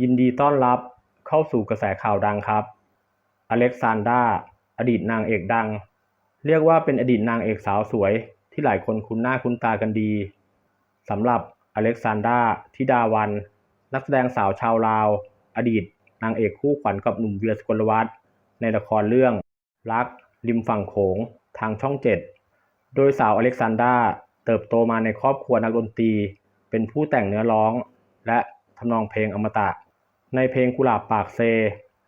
ยินดีต้อนรับเข้าสู่กระแสข่าวดังครับ อเล็กซานดราอดีตนางเอกดัง เรียกว่าเป็นอดีตนางเอกสาวสวย ที่หลายคนคุ้นหน้าคุ้นตากันดีสำหรับอเล็กซานดราธิดาวัน นักแสดงสาวชาวลาว อดีตนางเอกคู่ขวัญกับหนุ่มเวียสกลวัฒน์ในละครเรื่อง รัก ริมฝั่งโขง ทางช่องเจ็ดโดยสาวอเล็กซานดราเติบโตมาในครอบครัวนักดนตรี เป็นผู้แต่งเนื้อร้อง และ ทำนองเพลงอมตะ ในเพลงกุหลาบปากเซ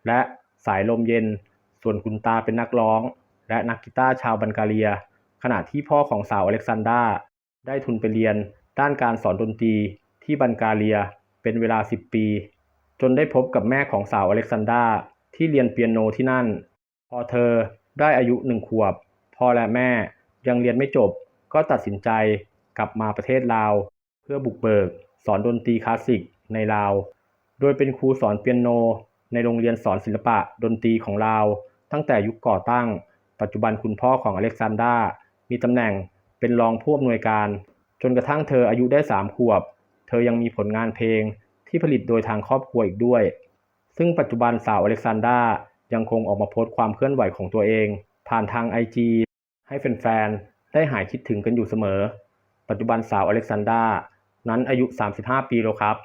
และสายลมเย็น ส่วนคุณตาเป็นนักร้อง และนักกีตาร์ชาวบันกาเลีย ขณะที่พ่อของสาวอเล็กซานดราได้ทุนไปเรียนด้านการสอนดนตรีที่บันกาเลียเป็นเวลา 10 ปี จนได้พบกับแม่ของสาวอเล็กซานดราที่เรียนเปียโนที่นั่น พอเธอได้อายุหนึ่งขวบ พ่อและแม่ยังเรียนไม่จบก็ตัดสินใจกลับมาประเทศลาว เพื่อบุกเบิก สอนดนตรีคลาสสิก ในลาว โดยเป็นครูสอนเปียโน ในโรงเรียนสอนศิลปะดนตรีของลาว ตั้งแต่ยุคก่อตั้ง ปัจจุบันคุณพ่อของอเล็กซานดรามีตำแหน่งเป็นรองผู้อำนวยการ จนกระทั่งเธออายุได้สามขวบ เธอยังมีผลงานเพลงที่ผลิตโดยทางครอบครัวอีกด้วย ซึ่งปัจจุบันสาวอเล็กซานดรายังคงออกมาโพสต์ความเคลื่อนไหวของตัวเอง ผ่านทาง IG ให้แฟนๆ ได้หายคิดถึงกันอยู่เสมอ ปัจจุบันสาวอเล็กซานดรานั้นอายุ 35 ปีแล้วครับ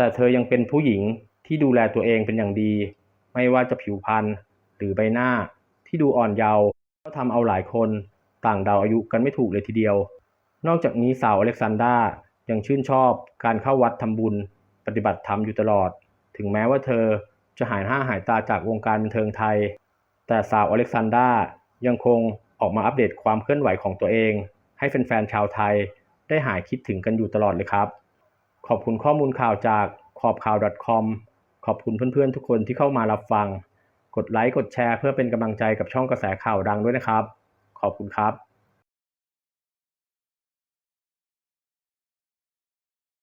แต่เธอยังเป็นผู้หญิงที่ดูแลตัวเองเป็นอย่างดี ไม่ว่าจะผิวพรรณหรือใบหน้าที่ดูอ่อนเยาว์ก็ทำเอาหลายคนต่างเดาอายุกันไม่ถูกเลยทีเดียว นอกจากนี้สาวอเล็กซานดรายังชื่นชอบการเข้าวัดทำบุญปฏิบัติธรรมอยู่ตลอด ถึงแม้ว่าเธอจะหายหน้าหายตาจากวงการบันเทิงไทย แต่สาวอเล็กซานดรายังคงออกมาอัปเดตความเคลื่อนไหวของตัวเอง ให้แฟนๆชาวไทยได้หายคิดถึงกันอยู่ตลอดเลยครับ ขอบคุณข้อมูลข่าวจากขอบข่าว .com ขอบคุณเพื่อนๆทุกคนที่เข้ามารับฟัง กดไลค์กดแชร์เพื่อเป็นกำลังใจกับช่องกระแสข่าวดังด้วยนะครับ ขอบคุณครับ